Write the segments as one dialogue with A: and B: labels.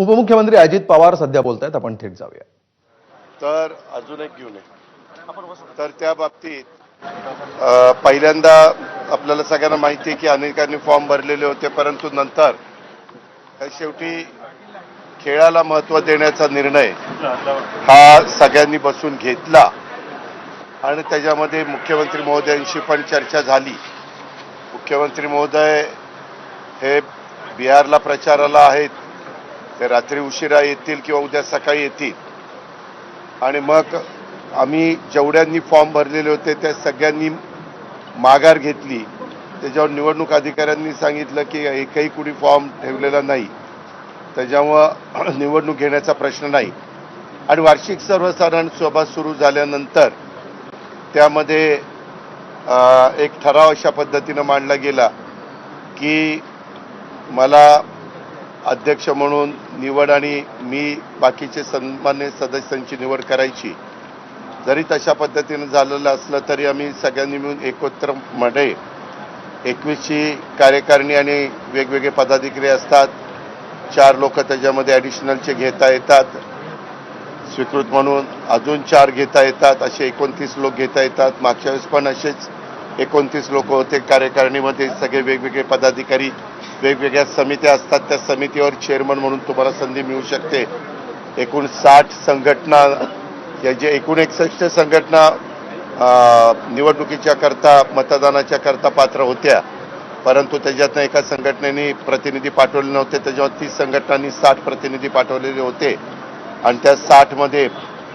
A: उपमुख्यमंत्री अजित पवार सध्या बोलत आहेत आपण थेट जाऊया.
B: तर अजून एक घेऊन तर त्या बाबतीत पहिल्यांदा आपल्याला सगळ्यांना माहिती आहे की अनेकांनी फॉर्म भरलेले होते परंतु नंतर शेवटी खेळाला महत्त्व देण्याचा निर्णय हा सगळ्यांनी बसून घेतला. आणि त्याच्यामध्ये मुख्यमंत्री महोदयांशी पण चर्चा झाली. मुख्यमंत्री महोदय हे बिहारला प्रचाराला आहेत. ते रात्री उशिरा येतील किंवा उद्या सकाळी येतील. आणि मग आम्ही जेवढ्यांनी फॉर्म भरलेले होते त्या सगळ्यांनी माघार घेतली. त्याच्यावर निवडणूक अधिकाऱ्यांनी सांगितलं की एकही कुणी फॉर्म ठेवलेला नाही. त्याच्यामुळं निवडणूक घेण्याचा प्रश्न नाही. आणि वार्षिक सर्वसाधारण सभा सुरू झाल्यानंतर त्यामध्ये एक ठराव अशा पद्धतीनं मांडला गेला की मला अध्यक्ष म्हणून निवड आणि मी बाकीचे सन्मान्य सदस्यांची निवड करायची. जरी तशा पद्धतीनं झालेलं असलं तरी आम्ही सगळ्यांनी मिळून एकत्रमध्ये एकवीसची कार्यकारिणी आणि वेगवेगळे पदाधिकारी असतात. चार लोक त्याच्यामध्ये ॲडिशनलचे घेता येतात. स्वीकृत म्हणून अजून चार घेता येतात. असे एकोणतीस लोक घेता येतात. मागच्या वेळेस पण असेच एकोणतीस लोक होते. कार्यकारिणीमध्ये सगळे वेगवेगळे पदाधिकारी वेगवेगळ्या समित्या असतात त्या समितीवर चेअरमन म्हणून तुम्हाला संधी मिळू शकते. एकूण साठ संघटना या जे एकूण एकसष्ट संघटना निवडणुकीच्या करता मतदानाच्या करता पात्र होत्या. परंतु त्याच्यातनं एका संघटनेने प्रतिनिधी पाठवले नव्हते त्याच्यावर तीस संघटनांनी साठ प्रतिनिधी पाठवलेले होते. आणि त्या साठमध्ये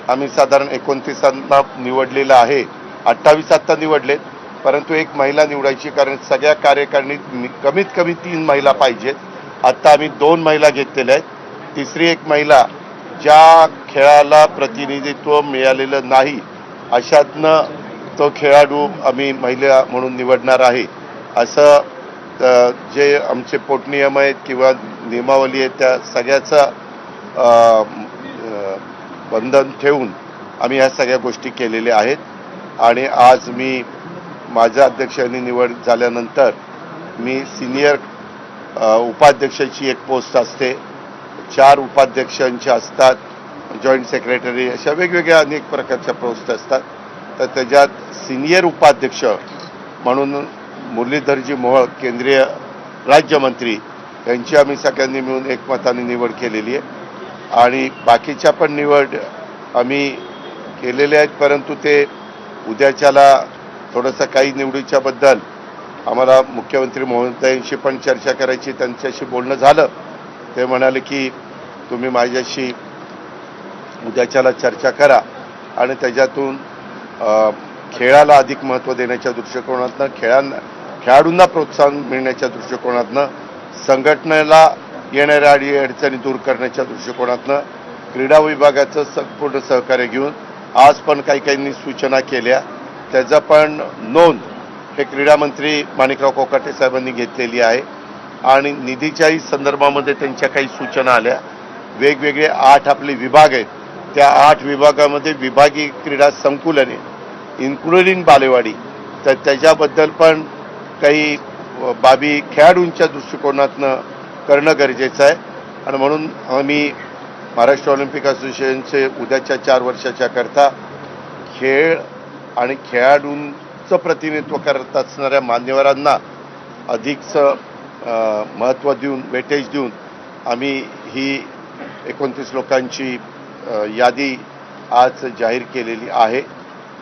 B: आम्ही साधारण एकोणतीसांना निवडलेलं आहे. अठ्ठावीस आत्ता निवडलेत. परंतु एक महिला निवडायची कारण सगळ्या कार्यकारिणीत कमीत कमी तीन महिला पाहिजेत. आत्ता आम्ही दोन महिला घेतलेल्या आहेत. तिसरी एक महिला ज्या खेळाला प्रतिनिधित्व मिळालेलं नाही अशातनं तो खेळाडू आम्ही महिला म्हणून निवडणार आहे. असं जे आमचे पोटनियम आहेत किंवा नियमावली आहेत त्या सगळ्याचं बंधन ठेवून आम्ही ह्या सगळ्या गोष्टी केलेल्या आहेत. आणि आज मी माझ्या अध्यक्षांनी निवड झाल्यानंतर मी सिनियर उपाध्यक्षाची एक पोस्ट असते. चार उपाध्यक्षांच्या असतात जॉईंट सेक्रेटरी अशा वेगवेगळ्या अनेक प्रकारच्या पोस्ट असतात. तर त्याच्यात सिनियर उपाध्यक्ष म्हणून मुरलीधरजी मोहोळ केंद्रीय राज्यमंत्री यांची आम्ही सगळ्यांनी मिळून एकमताने निवड केलेली आहे. आणि बाकीच्या पण निवड आम्ही केलेल्या आहेत परंतु ते उद्याच्याला थोडंसं काही निवडीच्या बद्दल आम्हाला मुख्यमंत्री महोदयांशी पण चर्चा करायची त्यांच्याशी बोलणं झालं. ते म्हणाले की तुम्ही माझ्याशी उद्याच्याला चर्चा करा आणि त्याच्यातून खेळाला अधिक महत्त्व देण्याच्या दृष्टिकोनातनं खेळांना खेळाडूंना प्रोत्साहन मिळण्याच्या दृष्टिकोनातनं संघटनेला येणाऱ्या अडी अडचणी दूर करण्याच्या दृष्टिकोनातनं क्रीडा विभागाचं संपूर्ण सहकार्य घेऊन आज पण काही काहींनी सूचना केल्या. त्याचा पण नोंद हे क्रीडामंत्री माणिकराव कोकाटे साहेबांनी घेतलेली आहे. आणि निधीच्याही संदर्भामध्ये त्यांच्या काही सूचना आल्या. वेगवेगळे आठ आपले विभाग आहेत. त्या आठ विभागामध्ये विभागीय क्रीडा संकुलने इन्क्लुडिंग बालेवाडी तर त्याच्याबद्दल पण काही बाबी खेळाडूंच्या दृष्टिकोनातनं करणं गरजेचं आहे. आणि म्हणून आम्ही महाराष्ट्र ऑलिम्पिक असोसिएशनचे उद्याच्या चार वर्षाच्या करता खेळ आणि खेळाडूंचं प्रतिनिधित्व करत असणाऱ्या मान्यवरांना अधिकचं महत्त्व देऊन वेटेज देऊन आम्ही ही एकोणतीस लोकांची यादी आज जाहीर केलेली आहे.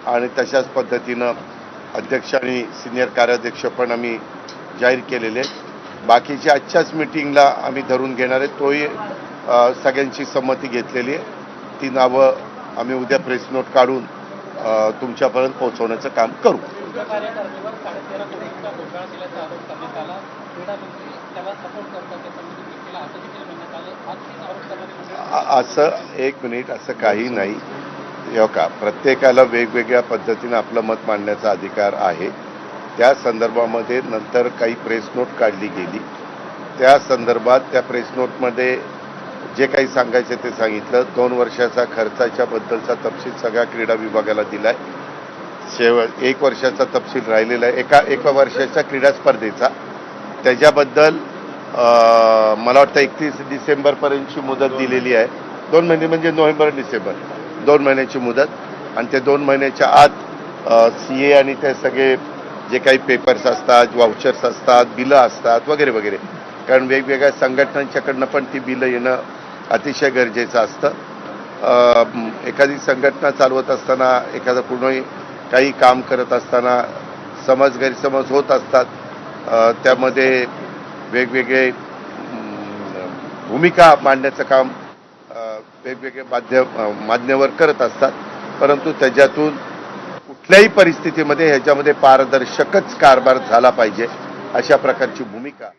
B: आणि तशाच पद्धतीनं अध्यक्ष आणि सिनियर कार्याध्यक्ष पण आम्ही जाहीर केलेले आहेत. बाकीच्या आजच्याच मिटिंगला आम्ही धरून घेणार आहे. तोही सगळ्यांची संमती घेतलेली आहे. ती नावं आम्ही उद्या प्रेस नोट काढून तुमच्यापर्यंत पोहोचवण्याचं काम करू.
C: असं
B: एक मिनिट असं काही नाही. हो का प्रत्येकाला वेगवेगळ्या पद्धतीनं आपलं मत मांडण्याचा अधिकार आहे. त्या संदर्भामध्ये नंतर काही प्रेस नोट काढली गेली. त्या संदर्भात त्या प्रेस नोटमध्ये जे काही सांगायचे ते सांगितलं. दोन वर्षाचा खर्चाच्या बद्दलचा तपशील सगळ्या क्रीडा विभागाला दिलाय. शेवट एक वर्षाचा तपशील राहिलेला आहे. एका एका वर्षाच्या क्रीडा स्पर्धेचा. त्याच्याबद्दल मला वाटतं एकतीस डिसेंबरपर्यंतची मुदत दिलेली आहे. दोन महिने म्हणजे नोव्हेंबर डिसेंबर. दोन महिन्याची मुदत. आणि ते दोन महिन्याच्या आत सी ए आणि ते सगळे जे काही पेपर्स असतात वाउचर्स असतात बिलं असतात वगैरे वगैरे. कारण वेगवेगळ्या संघटनांच्याकडनं पण ती बिलं येणं अतिशय गरजेचं असतं. एखादी संघटना चालवत असताना एखादं कुणी काही काम करत असताना समज गैरसमज होत असतात. त्यामध्ये वेगवेगळे भूमिका मांडण्याचं काम वेगवेगळे माध्यम मान्यवर करत असतात. परंतु त्याच्यातून कुठल्याही परिस्थितीमध्ये ह्याच्यामध्ये पारदर्शकच कारभार झाला पाहिजे अशा प्रकारची भूमिका